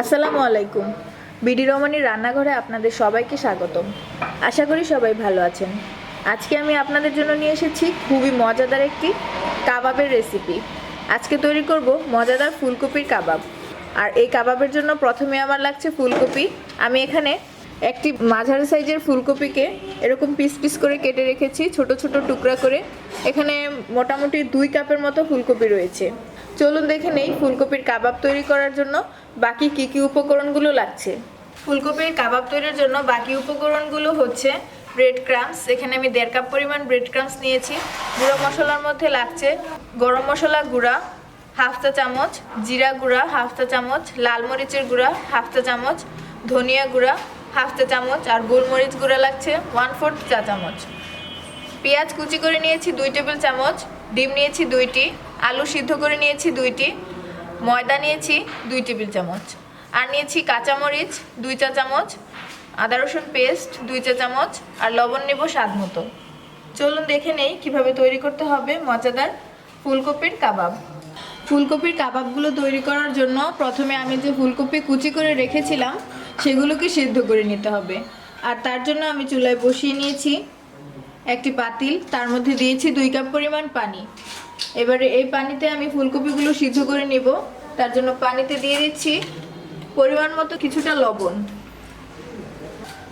আসসালামু আলাইকুম। বিডি রমণীর রান্নাঘরে আপনাদের সবাইকে স্বাগতম। আশা করি সবাই ভালো আছেন। আজকে আমি আপনাদের জন্য নিয়ে এসেছি খুবই মজাদার একটি কাবাবের রেসিপি। আজকে তৈরি করব মজাদার ফুলকপির কাবাব। আর এই কাবাবের জন্য প্রথমে আমার লাগছে ফুলকপি। আমি এখানে একটি মাঝারি সাইজের ফুলকপিকে এরকম পিস পিস করে কেটে রেখেছি, ছোট ছোট টুকরা করে। এখানে মোটামুটি দুই কাপের মতো ফুলকপি রয়েছে। চলুন দেখে নেই ফুলকপির কাবাব তৈরি করার জন্য বাকি কি কি উপকরণগুলো লাগছে। ফুলকপির কাবাব তৈরির জন্য বাকি উপকরণগুলো হচ্ছে ব্রেড ক্রামস এখানে আমি দেড় কাপ পরিমাণ ব্রেড ক্রামস নিয়েছি। গুঁড়ো মশলার মধ্যে লাগছে গরম মশলা গুঁড়া হাফ চা চামচ, জিরা গুঁড়া হাফ চা চামচ, লাল মরিচের গুঁড়া হাফ চা চামচ, ধনিয়া গুঁড়া হাফ চা চামচ আর গোলমরিচ গুঁড়া লাগছে ওয়ান ফোর্থ চা চামচ। পেঁয়াজ কুচি করে নিয়েছি দুই টেবিল চামচ, ডিম নিয়েছি দুইটি আলু সিদ্ধ করে নিয়েছি দুইটি, ময়দা নিয়েছি দুই টেবিল চামচ, আর নিয়েছি কাঁচামরিচ দুই চা চামচ, আদা রসুন পেস্ট দুই চা চামচ, আর লবণ নেব স্বাদ মতো। চলুন দেখে নেই কীভাবে তৈরি করতে হবে মজাদার ফুলকপির কাবাব। ফুলকপির কাবাবগুলো তৈরি করার জন্য প্রথমে আমি যে ফুলকপি কুচি করে রেখেছিলাম, সেগুলোকে সিদ্ধ করে নিতে হবে। আর তার জন্য আমি চুলায় বসিয়ে নিয়েছি একটি পাতিল, তার মধ্যে দিয়েছি দুই কাপ পরিমাণ পানি। এবারে এই পানিতে আমি ফুলকপিগুলো সিদ্ধ করে নিব। তার জন্য পানিতে দিয়ে দিচ্ছি পরিমাণ মতো কিছুটা লবণ।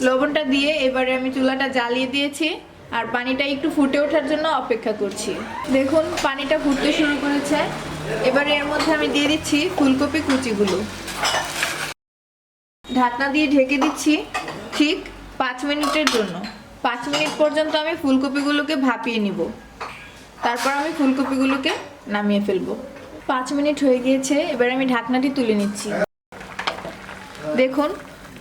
লবণটা দিয়ে এবারে আমি চুলাটা জ্বালিয়ে দিয়েছি আর পানিটা একটু ফুটে ওঠার জন্য অপেক্ষা করছি। দেখুন, পানিটা ফুটতে শুরু করেছে। এবারে এর মধ্যে আমি দিয়ে দিচ্ছি ফুলকপি কুচিগুলো। ঢাকনা দিয়ে ঢেকে দিচ্ছি ঠিক পাঁচ মিনিটের জন্য। পাঁচ মিনিট পর্যন্ত আমি ফুলকপিগুলোকে ভাপিয়ে নিব। তারপর আমি ফুলকপিগুলোকে নামিয়ে ফেলব। পাঁচ মিনিট হয়ে গিয়েছে, এবার আমি ঢাকনাটি তুলে নিচ্ছি। দেখুন,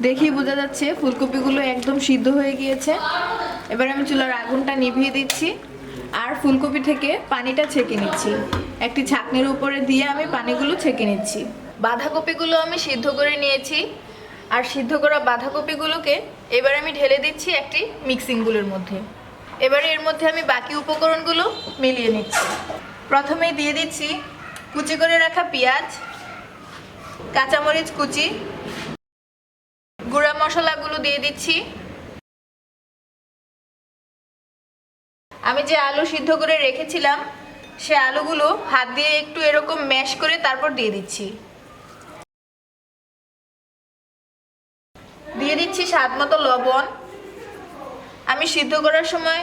দেখেই বোঝা যাচ্ছে ফুলকপিগুলো একদম সিদ্ধ হয়ে গিয়েছে। এবার আমি চুলার আগুনটা নিভিয়ে দিচ্ছি আর ফুলকপি থেকে পানিটা ছেঁকে নিচ্ছি। একটি ছাকনির উপরে দিয়ে আমি পানিগুলো ছেঁকে নিচ্ছি। বাঁধাকপিগুলো আমি সিদ্ধ করে নিয়েছি আর সিদ্ধ করা বাঁধাকপিগুলোকে এবার আমি ঢেলে দিচ্ছি একটি মিক্সিং বুলের মধ্যে। এবারে এর মধ্যে আমি বাকি উপকরণগুলো মিলিয়ে নিচ্ছি। প্রথমেই দিয়ে দিচ্ছি কুচি করে রাখা পেঁয়াজ, কাঁচামরিচ কুচি, গুঁড়া মশলাগুলো দিয়ে দিচ্ছি। আমি যে আলু সিদ্ধ করে রেখেছিলাম, সে আলুগুলো হাত দিয়ে একটু এরকম ম্যাশ করে তারপর দিয়ে দিচ্ছি। দিয়ে দিচ্ছি স্বাদ মতো লবণ। আমি সিদ্ধ করার সময়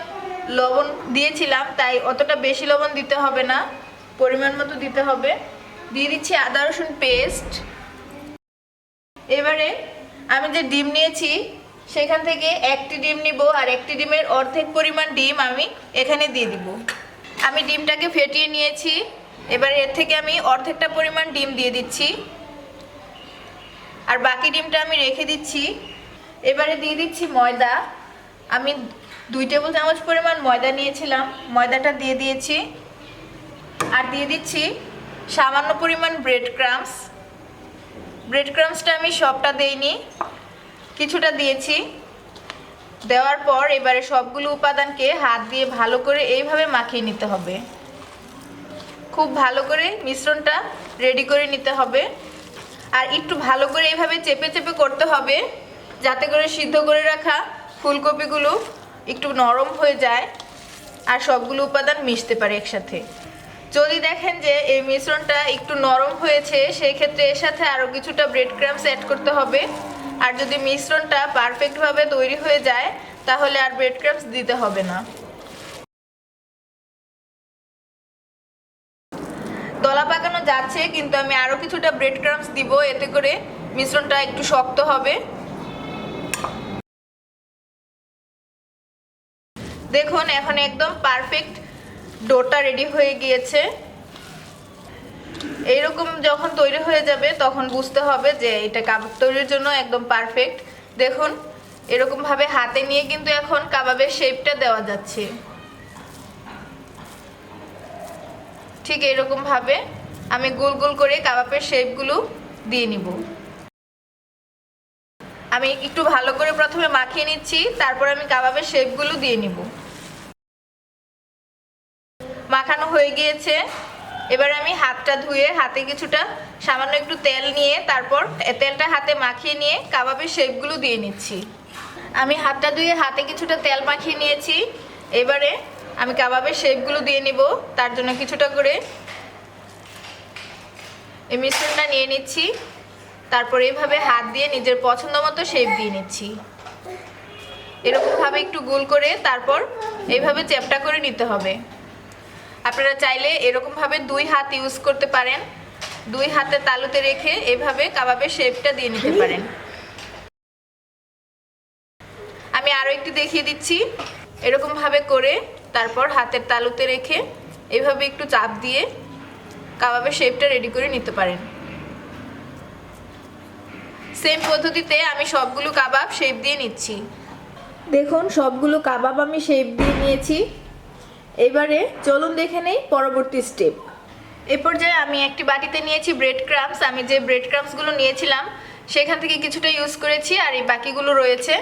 লবণ দিয়েছিলাম, তাই অতটা বেশি লবণ দিতে হবে না। পরিমাণ মতো দিতে হবে। দিয়ে দিচ্ছি আদা রসুন পেস্ট। এবারে আমি যে ডিম নিয়েছি, সেখান থেকে একটি ডিম নিব আর একটি ডিমের অর্ধেক পরিমাণ ডিম আমি এখানে দিয়ে দিব। আমি ডিমটাকে ফেটিয়ে নিয়েছি। এবারে এর থেকে আমি অর্ধেকটা পরিমাণ ডিম দিয়ে দিচ্ছি। আর বাকি ডিমটা আমি রেখে দিচ্ছি। এবারে দিয়ে দিচ্ছি ময়দা। আমি দুই টেবিল চামচ পরিমাণ ময়দা নিয়েছিলাম। ময়দাটা দিয়ে দিয়েছি। আর দিয়ে দিচ্ছি সামান্য পরিমাণ ব্রেড ক্রামস ব্রেড ক্রামসটা আমি সবটা দেইনি, কিছুটা দিয়েছি। দেওয়ার পর এবারে সবগুলো উপাদানকে হাত দিয়ে ভালো করে এইভাবে মাখিয়ে নিতে হবে। খুব ভালো করে মিশ্রণটা রেডি করে নিতে হবে। আর একটু ভালো করে এইভাবে চেপে চেপে করতে হবে, যাতে করে সিদ্ধ করে রাখা ফুলকপিগুলো একটু নরম হয়ে যায় আর সবগুলো উপাদান মিশতে পারে একসাথে। যদি দেখেন যে এই মিশ্রণটা একটু নরম হয়েছে সেই ক্ষেত্রে এর সাথে আরও কিছুটা ব্রেড ক্রামস অ্যাড করতে হবে। আর যদি মিশ্রণটা পারফেক্টভাবে তৈরি হয়ে যায়, তাহলে আর ব্রেড ক্রামস দিতে হবে না। দলা পাকানো যাচ্ছে, কিন্তু আমি আরও কিছুটা ব্রেড ক্রামস দিব, এতে করে মিশ্রণটা একটু শক্ত হবে। দেখুন, এখন একদম পারফেক্ট ডোটা রেডি হয়ে গিয়েছে। এইরকম যখন তৈরি হয়ে যাবে, তখন বুঝতে হবে যে এটা কাবাব তৈরির জন্য একদম পারফেক্ট দেখুন এরকম ভাবে হাতে নিয়ে কিন্তু এখন কাবাবের শেপটা দেওয়া যাচ্ছে। ঠিক এরকম ভাবে আমি গোল গোল করে কাবাবের শেপগুলো দিয়ে নিব। আমি একটু ভালো করে প্রথমে মাখিয়ে নিচ্ছি, তারপর আমি কাবাবের শেপগুলো দিয়ে নিব। মাখানো হয়ে গিয়েছে। এবার আমি হাতটা ধুয়ে হাতে কিছুটা সামান্য একটু তেল নিয়ে তারপর তেলটা হাতে মাখিয়ে নিয়ে কাবাবের শেপগুলো দিয়ে নিচ্ছি। আমি হাতটা ধুয়ে হাতে কিছুটা তেল মাখিয়ে নিয়েছি। এবারে আমি কাবাবের শেপগুলো দিয়ে নিব, তার জন্য কিছুটা করে এই মিশ্রণটা নিয়ে নিচ্ছি। তারপর এইভাবে হাত দিয়ে নিজের পছন্দ মতো শেপ দিয়ে নিচ্ছি। এরকমভাবে একটু গোল করে তারপর এইভাবে চ্যাপটা করে নিতে হবে। আপনারা চাইলে এরকমভাবে দুই হাত ইউজ করতে পারেন। দুই হাতে তালুতে রেখে এভাবে কাবাবের শেপটা দিয়ে নিতে পারেন। আমি আরও একটু দেখিয়ে দিচ্ছি। এরকমভাবে করে তারপর হাতের তালুতে রেখে এভাবে একটু চাপ দিয়ে কাবাবের শেপটা রেডি করে নিতে পারেন। সেম পদ্ধতিতে আমি সবগুলো কাবাব শেপ দিয়ে নিচ্ছি। দেখুন, সবগুলো কাবাব আমি শেপ দিয়ে নিয়েছি। এবারে চলুন দেখে নেই পরবর্তী স্টেপ এ পর্যায়ে আমি একটি বাটিতে নিয়েছি ব্রেড ক্রামস আমি যে ব্রেড ক্রামসগুলো নিয়েছিলাম, সেখান থেকে কিছুটা ইউজ করেছি আর এই বাকিগুলো রয়েছে।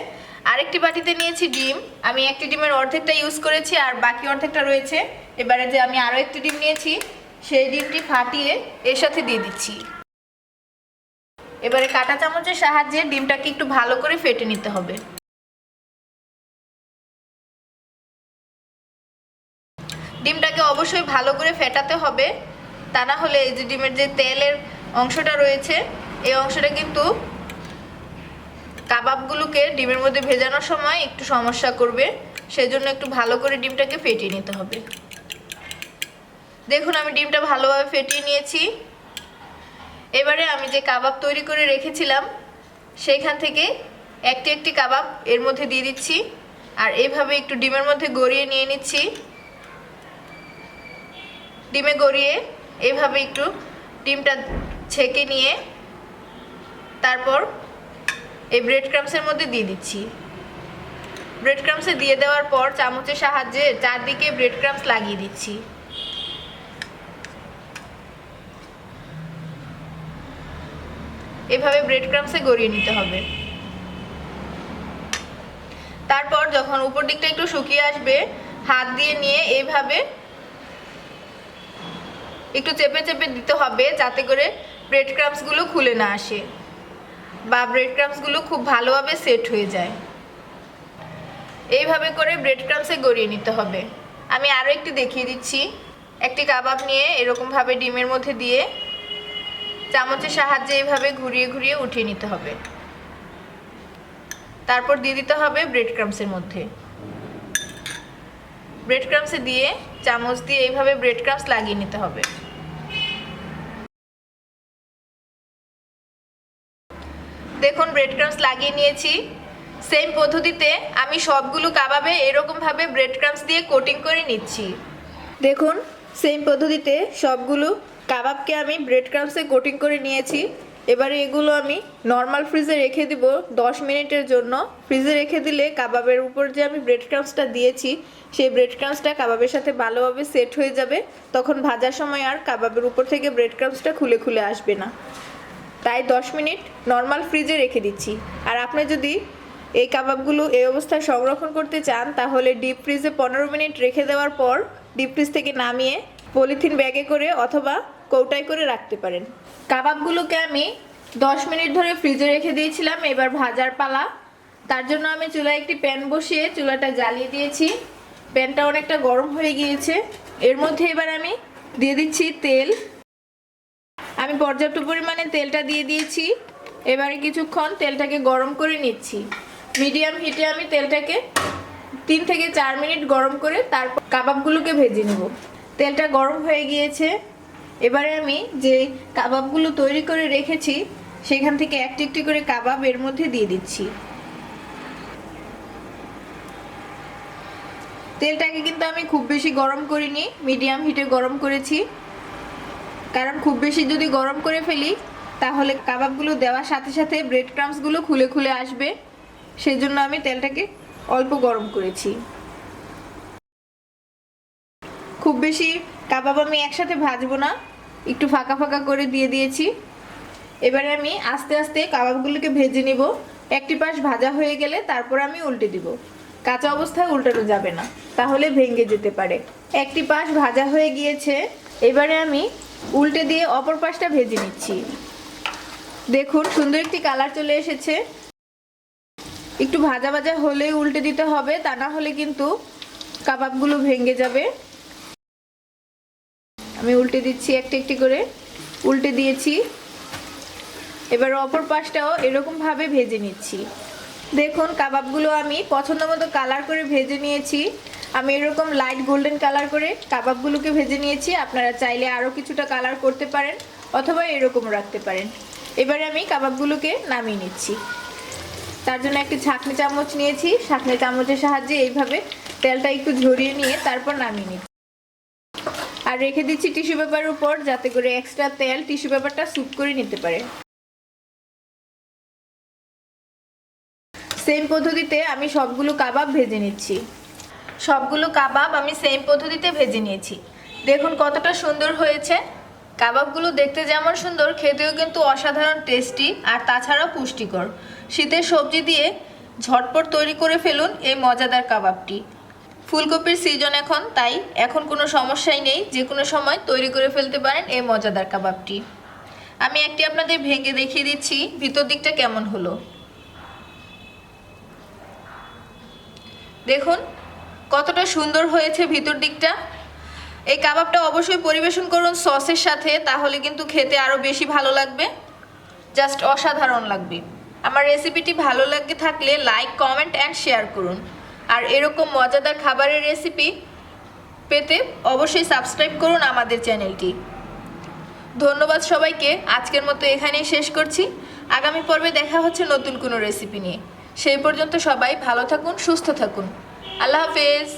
আরেকটি বাটিতে নিয়েছি ডিম। আমি একটি ডিমের অর্ধেকটা ইউজ করেছি আর বাকি অর্ধেকটা রয়েছে। এবারে যে আমি আরও একটি ডিম নিয়েছি, সেই ডিমটি ফাটিয়ে এর সাথে দিয়ে দিচ্ছি। এবারে কাঁটা চামচের সাহায্যে ডিমটাকে একটু ভালো করে ফেটে নিতে হবে। অবশ্যই ভালো করে ফেটাতে হবে। তা না হলে এই যে ডিমের যে তেলের অংশটা রয়েছে, এই অংশটা কিন্তু কাবাবগুলোকে ডিমের মধ্যে ভেজানোর সময় একটু সমস্যা করবে। সেজন্য একটু ভালো করে ডিমটাকে ফেটিয়ে নিতে হবে। দেখুন, আমি ডিমটা ভালোভাবে ফেটিয়ে নিয়েছি। এবারে আমি যে কাবাব তৈরি করে রেখেছিলাম, সেইখান থেকে একটি একটি কাবাব এর মধ্যে দিয়ে দিচ্ছি। আর এভাবে একটু ডিমের মধ্যে গড়িয়ে নিয়ে নিচ্ছি। ডিমে গড়িয়ে এভাবে একটু ডিমটা ছেঁকে নিয়ে তারপর এই ব্রেড ক্রামসের মধ্যে দিয়ে দিচ্ছি। ব্রেড ক্রামসে দিয়ে দেওয়ার পর চামচের সাহায্যে চারদিকে ব্রেড ক্রামস লাগিয়ে দিচ্ছি। এভাবে ব্রেড ক্রামসে গড়িয়ে নিতে হবে। তারপর যখন উপর দিকটা একটু শুকিয়ে আসবে, হাত দিয়ে নিয়ে এইভাবে একটু চেপে চেপে দিতে হবে যাতে করে ব্রেড ক্রামসগুলো খুলে না আসে বা ব্রেড ক্রামসগুলো খুব ভালোভাবে সেট হয়ে যায়। এইভাবে করে ব্রেড ক্রামসে গড়িয়ে নিতে হবে। আমি আরও একটি দেখিয়ে দিচ্ছি। একটি কাবাব নিয়ে এরকমভাবে ডিমের মধ্যে দিয়ে চামচের সাহায্যে এইভাবে ঘুরিয়ে ঘুরিয়ে উঠিয়ে নিতে হবে। তারপর দিয়ে দিতে হবে ব্রেড ক্রামসের মধ্যে। ব্রেড ক্রামসে দিয়ে চামচ দিয়ে এইভাবে ব্রেড ক্রামস লাগিয়ে নিতে হবে। দেখুন ব্রেড ক্রামস লাগিয়ে নিয়েছি। সেম পদ্ধতিতে আমি সবগুলো কাবাবে এরকমভাবে ব্রেড ক্রামস দিয়ে কোটিং করে নিচ্ছি। দেখুন সেম পদ্ধতিতে সবগুলো কাবাবকে আমি ব্রেড ক্রামসে কোটিং করে নিয়েছি। এবারে এগুলো আমি নর্মাল ফ্রিজে রেখে দিব দশ মিনিটের জন্য। ফ্রিজে রেখে দিলে কাবাবের উপর যে আমি ব্রেড ক্রামসটা দিয়েছি, সেই ব্রেড ক্রামসটা কাবাবের সাথে ভালোভাবে সেট হয়ে যাবে। তখন ভাজার সময় আর কাবাবের উপর থেকে ব্রেড ক্রামসটা খুলে খুলে আসবে না। তাই দশ মিনিট নর্মাল ফ্রিজে রেখে দিচ্ছি। আর আপনি যদি এই কাবাবগুলো এই অবস্থায় সংরক্ষণ করতে চান, তাহলে ডিপ ফ্রিজে পনেরো মিনিট রেখে দেওয়ার পর ডিপ ফ্রিজ থেকে নামিয়ে পলিথিন ব্যাগে করে অথবা কৌটায় করে রাখতে পারেন। কাবাবগুলোকে আমি দশ মিনিট ধরে ফ্রিজে রেখে দিয়েছিলাম, এবার ভাজার পালা। তার জন্য আমি চুলায় একটি প্যান বসিয়ে চুলাটা জ্বালিয়ে দিয়েছি। প্যানটা অনেকটা গরম হয়ে গিয়েছে। এর মধ্যে এবার আমি দিয়ে দিচ্ছি তেল। আমি পর্যাপ্ত পরিমাণে তেলটা দিয়ে দিয়েছি। এবারে কিছুক্ষণ তেলটাকে গরম করে নিচ্ছি। মিডিয়াম হিটে আমি তেলটাকে তিন থেকে চার মিনিট গরম করে তারপর কাবাবগুলোকে ভেজে নেব। তেলটা গরম হয়ে গিয়েছে। এবারে আমি যে কাবাবগুলো তৈরি করে রেখেছি, সেখান থেকে একটি একটি করে কাবাব এর মধ্যে দিয়ে দিচ্ছি। তেলটাকে কিন্তু আমি খুব বেশি গরম করিনি, মিডিয়াম হিটে গরম করেছি। কারণ খুব বেশি যদি গরম করে ফেলি, তাহলে কাবাবগুলো দেওয়ার সাথে সাথে ব্রেড ক্রামসগুলো খুলে খুলে আসবে। সেই জন্য আমি তেলটাকে অল্প গরম করেছি। খুব বেশি কাবাব আমি একসাথে ভাজবো না। একটু ফাঁকা ফাঁকা করে দিয়ে দিয়েছি। এবারে আমি আস্তে আস্তে কাবাবগুলোকে ভেজে নিব। একটি পাশ ভাজা হয়ে গেলে তারপর আমি উল্টে দিব। কাঁচা অবস্থায় উল্টানো যাবে না, তাহলে ভেঙে যেতে পারে। একটি পাশ ভাজা হয়ে গিয়েছে। এবারে আমি উল্টে দিয়ে অপর পাশটা ভেজে নিচ্ছি। দেখুন, সুন্দর একটি কালার চলে এসেছে। একটু ভাজা ভাজা হলেই উল্টে দিতে হবে, তা না হলে কিন্তু কাবাবগুলো ভেঙে যাবে। আমি উল্টে দিচ্ছি একটা একটি করে। উল্টে দিয়েছি। এবার অপর পাশটাও এরকমভাবে ভেজে নিচ্ছি। দেখুন, কাবাবগুলো আমি পছন্দ মতো কালার করে ভেজে নিয়েছি। আমি এরকম লাইট গোল্ডেন কালার করে কাবাবগুলোকে ভেজে নিয়েছি। আপনারা চাইলে আরও কিছুটা কালার করতে পারেন অথবা এরকম রাখতে পারেন। এবারে আমি কাবাবগুলোকে নামিয়ে নিচ্ছি। তার জন্য একটি ছাঁকনি চামচ নিয়েছি। ছাঁকনি চামচের সাহায্যে এইভাবে তেলটা একটু ঝরিয়ে নিয়ে তারপর নামিয়ে নিচ্ছি। আর রেখে দিচ্ছি টিস্যু পেপারের উপর যাতে করে এক্সট্রা তেল টিস্যু পেপারটা স্যুপ করে নিতে পারে। সেম পদ্ধতিতে আমি সবগুলো কাবাব ভেজে নিচ্ছি। সবগুলো কাবাব আমি সেম পদ্ধতিতে ভেজে নিয়েছি। দেখুন কতটা সুন্দর হয়েছে। কাবাবগুলো দেখতে যেমন সুন্দর, খেতেও কিন্তু অসাধারণ টেস্টি আর তাছাড়াও পুষ্টিকর। শীতের সবজি দিয়ে ঝটপট তৈরি করে ফেলুন এই মজাদার কাবাবটি। ফুলকপির সিজন এখন, তাই এখন কোনো সমস্যাই নেই। যে কোনো সময় তৈরি করে ফেলতে পারেন এই মজাদার কাবাবটি। আমি একটি আপনাদের ভেঙে দেখিয়ে দিচ্ছি, ভিতর দিকটা কেমন হলো। দেখুন, কতটা সুন্দর হয়েছে ভিতর দিকটা। এই কাবাবটা অবশ্যই পরিবেশন করুন সসের সাথে, তাহলে কিন্তু খেতে আরও বেশি ভালো লাগবে। জাস্ট অসাধারণ লাগবে। আমার রেসিপিটি ভালো লাগে থাকলে লাইক কমেন্ট অ্যান্ড শেয়ার করুন। আর এরকম মজাদার খাবারের রেসিপি পেতে অবশ্যই সাবস্ক্রাইব করুন আমাদের চ্যানেলটি। ধন্যবাদ সবাইকে, আজকের মতো এখানেই শেষ করছি। আগামী পর্বে দেখা হচ্ছে নতুন কোনো রেসিপি নিয়ে। সেই পর্যন্ত সবাই ভালো থাকুন, সুস্থ থাকুন। আল্লাহ হাফেজ।